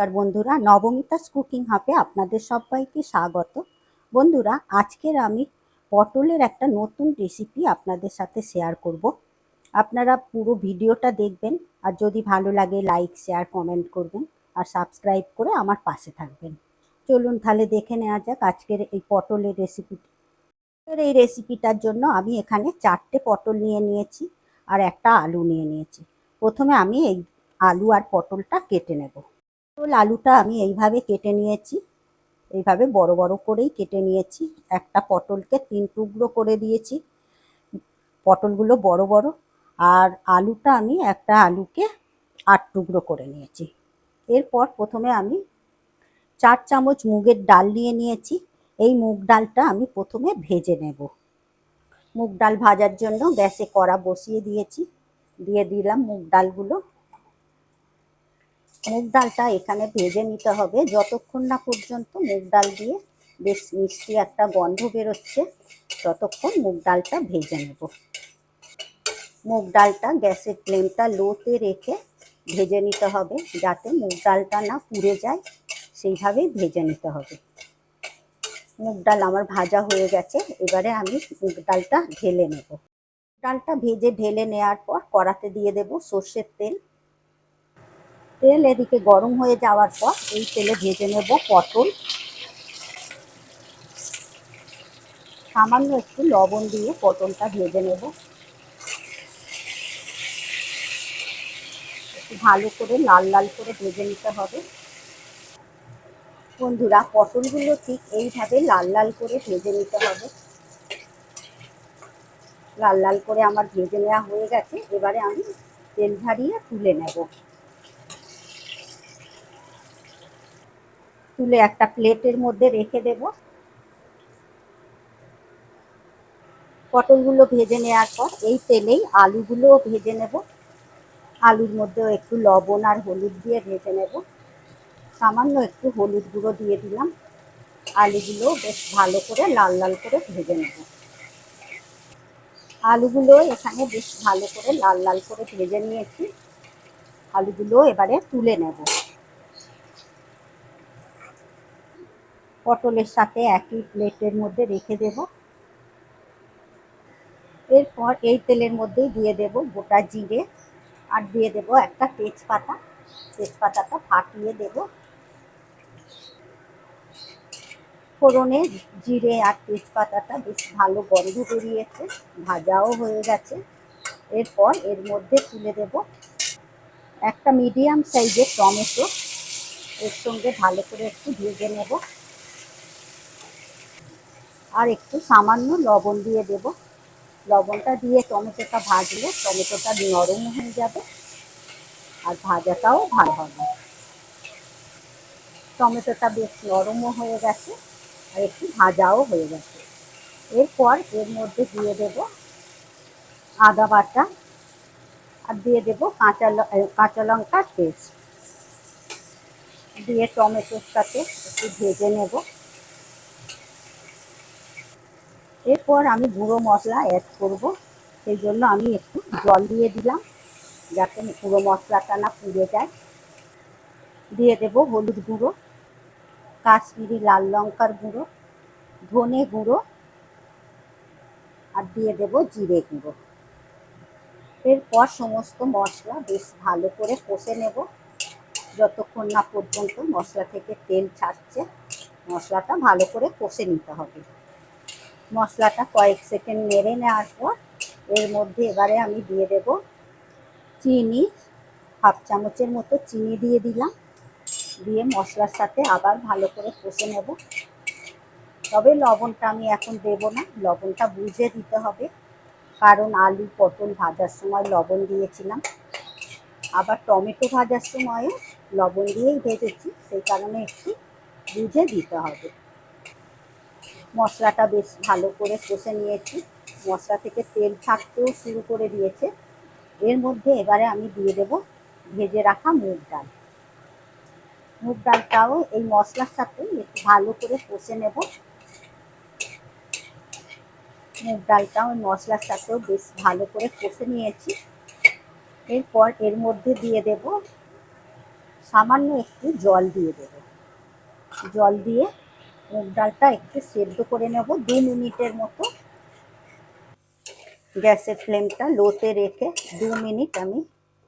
নমস্কার বন্ধুরা, নবমিতাস কুকিং হাবে আপনাদের সবাইকে স্বাগত। বন্ধুরা, আজকের আমি পটলের একটা নতুন রেসিপি আপনাদের সাথে শেয়ার করব। আপনারা পুরো ভিডিওটা দেখবেন, আর যদি ভালো লাগে লাইক শেয়ার কমেন্ট করবেন, আর সাবস্ক্রাইব করে আমার পাশে থাকবেন। চলুন তাহলে দেখে নেওয়া যাক আজকের এই পটলের রেসিপিটি এই রেসিপিটার জন্য আমি এখানে চারটে পটল নিয়ে নিয়েছি, আর একটা আলু নিয়ে নিয়েছি। প্রথমে আমি এই আলু আর পটলটা কেটে নেব। পটল আলুটা আমি এইভাবে কেটে নিয়েছি। এইভাবে বড় বড় করেই কেটে নিয়েছি। একটা পটলকে তিন টুকরো করে দিয়েছি। পটলগুলো বড় বড়। আর আলুটা আমি একটা আলুকে আট টুকরো করে নিয়েছি। এরপর প্রথমে আমি চার চামচ মুগের ডাল নিয়ে নিয়েছি। এই মুগ ডালটা আমি প্রথমে ভেজে নেব। মুগ ডাল ভাজার জন্য গ্যাসে কড়া বসিয়ে দিয়েছি। দিয়ে দিলাম মুগ ডালগুলো। মুগ ডালটা এখানে ভেজে নিতে হবে। যতক্ষণ না পর্যন্ত মুগ ডাল দিয়ে বেশ মিষ্টি একটা গন্ধ বেরোচ্ছে, ততক্ষণ মুগ ডালটা ভেজে নেব। মুগ ডালটা গ্যাসের ফ্লেমটা লোতে রেখে ভেজে নিতে হবে, যাতে মুগ ডালটা না পুড়ে যায়, সেইভাবেই ভেজে নিতে হবে। মুগ ডাল আমার ভাজা হয়ে গেছে, এবারে আমি মুগ ডালটা ঢেলে নেব। ডালটা ভেজে ঢেলে নেওয়ার পর কড়াতে দিয়ে দেব সর্ষের তেল। তেল এদিকে গরম হয়ে যাওয়ার পর এই তেলে ভেজে নেব পটল। সামান্য একটু লবণ দিয়ে পটলটা ভেজে নেব। ভালো করে লাল লাল করে ভেজে নিতে হবে। বন্ধুরা, পটলগুলো ঠিক এইভাবে লাল লাল করে ভেজে নিতে হবে। লাল লাল করে আমার ভেজে নেওয়া হয়ে গেছে। এবারে আমি তেল ঝারিয়ে তুলে নেব। তুলে একটা প্লেটের মধ্যে রেখে দেব। পটলগুলো ভেজে নেওয়ার পর এই তেলেই আলুগুলোও ভেজে নেব। আলুর মধ্যেও একটু লবণ আর হলুদ দিয়ে ভেজে নেব। সামান্য একটু হলুদ গুঁড়ো দিয়ে দিলাম। আলুগুলো বেশ ভালো করে লাল লাল করে ভেজে নেব। আলুগুলো এখানে বেশ ভালো করে লাল লাল করে ভেজে নিয়েছি। আলুগুলো এবারে তুলে নেব। পটলের সাথে একই প্লেটের মধ্যে রেখে দেব। এরপর এই তেলের মধ্যেই দিয়ে দেব গোটা জিরে আর দিয়ে দেব একটা তেজপাতা। তেজপাতাটা ফাটিয়ে দেব। ফোড়নে জিরে আর তেজপাতাটা বেশ ভালো গন্ধ বেরিয়েছে, ভাজাও হয়ে গেছে। এরপর এর মধ্যে তুলে দেব একটা মিডিয়াম সাইজের টমেটো। এর সঙ্গে ভালো করে একটু ভেজে নেব। আর একটু সামান্য লবণ দিয়ে দেব। লবণটা দিয়ে টমেটোটা ভাজলে টমেটোটা নরম হয়ে যাবে আর ভাজাটাও ভালো হবে। টমেটোটা বেশ নরমও হয়ে গেছে আর একটু ভাজাও হয়ে গেছে। এরপর এর মধ্যে দিয়ে দেব আদা বাটা আর দিয়ে দেব কাঁচা কাঁচা লঙ্কার পেস্ট। দিয়ে টমেটোর সাথে একটু ভেজে নেব। এরপর আমি গুঁড়ো মশলা অ্যাড করব। সেই জন্য আমি একটু জল দিয়ে দিলাম, যাতে গুঁড়ো মশলাটা না পুড়ে যায়। দিয়ে দেব হলুদ গুঁড়ো, কাশ্মীরি লাল লঙ্কার গুঁড়ো, ধনে গুঁড়ো, আর দিয়ে দেব জিরে গুঁড়ো। এরপর সমস্ত মশলা বেশ ভালো করে কষে নেব। যতক্ষণ না পর্যন্ত মশলা থেকে তেল ছাড়ছে, মশলাটা ভালো করে কষে নিতে হবে। মশলাটা কয়েক সেকেন্ড নেড়ে নেওয়ার পর এর মধ্যে এবারে আমি দিয়ে দেব চিনি, হাফ চামচের মতো চিনি দিয়ে দিলাম। দিয়ে মশলার সাথে আবার ভালো করে কষে নেব। তবে লবণটা আমি এখন দেব না, লবণটা বুঝে দিতে হবে। কারণ আলু পটল ভাজার সময় লবণ দিয়েছিলাম। আবার টমেটো ভাজার সময়ও লবণ দিয়েই ভেজেছি, সেই কারণে একটু বুঝে দিতে হবে। মশলাটা বেশ ভালো করে কষে নিয়েছি। মশলা থেকে তেল ছাড়তেও শুরু করে দিয়েছে। এর মধ্যে এবারে আমি দিয়ে দেব ভেজে রাখা মুগ ডাল। মুগ ডালটাও এই মশলার সাথে একটু ভালো করে কষে নেব। মুগ ডালটাও মশলার সাথেও বেশ ভালো করে কষে নিয়েছি। এরপর এর মধ্যে দিয়ে দেব সামান্য একটু জল দিয়ে দেব। জল দিয়ে মুগ ডালটা একটু সেদ্ধ করে নেব দু মিনিটের মতো। গ্যাসের ফ্লেমটা লোতে রেখে দু মিনিট আমি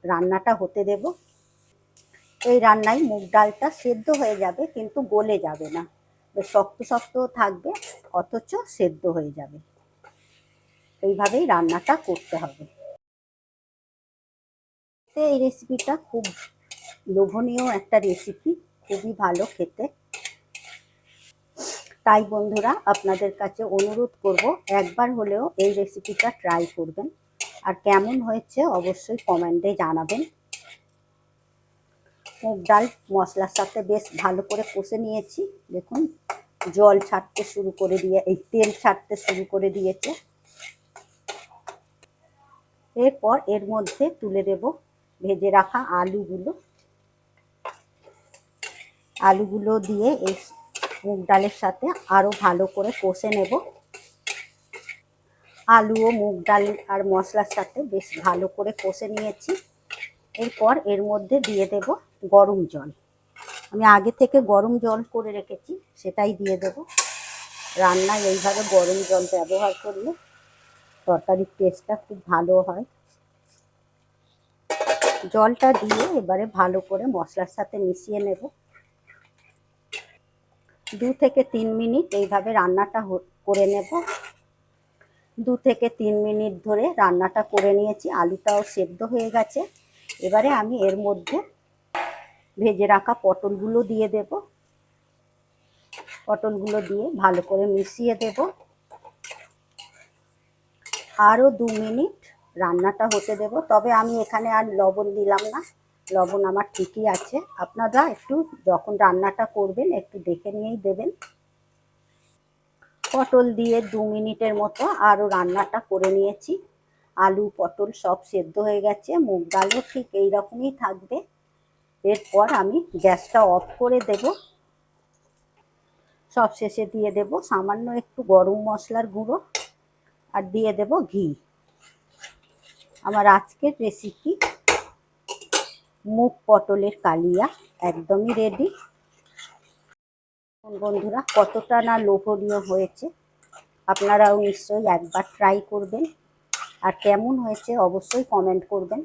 রান্নাটা হতে দেব। এই রান্নায় মুগ ডালটা সেদ্ধ হয়ে যাবে কিন্তু গলে যাবে না। শক্ত শক্ত থাকবে, অথচ সেদ্ধ হয়ে যাবে। এইভাবেই রান্নাটা করতে হবে। এই রেসিপিটা খুব লোভনীয় একটা রেসিপি খুবই ভালো খেতে। তাই বন্ধুরা আপনাদের কাছে অনুরোধ করব, একবার হলেও এই রেসিপিটা ট্রাই করবেন। আর কেমন হয়েছে অবশ্যই কমেন্টে জানাবেন। মুগ ডাল মশলার সাথে বেশ ভালো করে কষে নিয়েছি। দেখুন, জল ছাড়তে শুরু করে দিয়ে, এই তেল ছাড়তে শুরু করে দিয়েছে। এরপর এর মধ্যে তুলে দেব ভেজে রাখা আলুগুলো। আলুগুলো দিয়ে এই মুগ ডালের সাথে আরও ভালো করে কষে নেব। আলু ও মুগ ডাল আর মশলার সাথে বেশ ভালো করে কষে নিয়েছি। এরপর এর মধ্যে দিয়ে দেব গরম জল। আমি আগে থেকে গরম জল করে রেখেছি, সেটাই দিয়ে দেব। রান্নায় এইভাবে গরম জল ব্যবহার করলে তরকারির টেস্টটা খুব ভালো হয়। জলটা দিয়ে এবারে ভালো করে মশলার সাথে মিশিয়ে নেব। দু থেকে তিন মিনিট এইভাবে রান্নাটা করে নেব। দু থেকে তিন মিনিট ধরে রান্নাটা করে নিয়েছি। আলুটাও সেদ্ধ হয়ে গেছে। এবারে আমি এর মধ্যে ভেজে রাখা পটলগুলো দিয়ে দেব। পটলগুলো দিয়ে ভালো করে মিশিয়ে দেব। আরও দু মিনিট রান্নাটা হতে দেব। তবে আমি এখানে আর লবণ দিলাম না। লবণ আমার ঠিকই আছে। আপনারা একটু যখন রান্নাটা করবেন, একটু দেখে নিয়েই দেবেন। পটল দিয়ে দু মিনিটের মতো আরও রান্নাটা করে নিয়েছি। আলু, পটল সব সেদ্ধ হয়ে গেছে, মুগ ডালও ঠিক এই রকমই থাকবে। এরপর আমি গ্যাসটা অফ করে দেব। সব শেষে দিয়ে দেব সামান্য একটু গরম মশলার গুঁড়ো আর দিয়ে দেব ঘি। আমার আজকের রেসিপি মুগ পটলের কালিয়া, একদমই রেডি বন্ধুরা, কতটা না লোভনীয় হয়েছে, আপনারাও নিশ্চয়ই একবার ট্রাই করবেন। আর কেমন হয়েছে অবশ্যই কমেন্ট করবেন।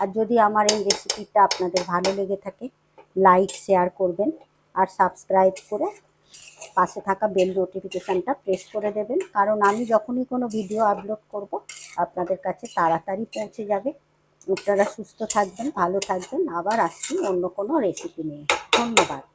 আর যদি আমার এই রেসিপিটা আপনাদের ভালো লেগে থাকে লাইক শেয়ার করবেন। আর সাবস্ক্রাইব করে পাশে থাকা বেল নোটিফিকেশানটা প্রেস করে দেবেন। কারণ আমি যখনই কোনো ভিডিও আপলোড করব, আপনাদের কাছে তাড়াতাড়ি পৌঁছে যাবে। আপনারা সুস্থ থাকবেন ভালো থাকবেন। আবার আসছি অন্য কোনো রেসিপি নিয়ে। ধন্যবাদ।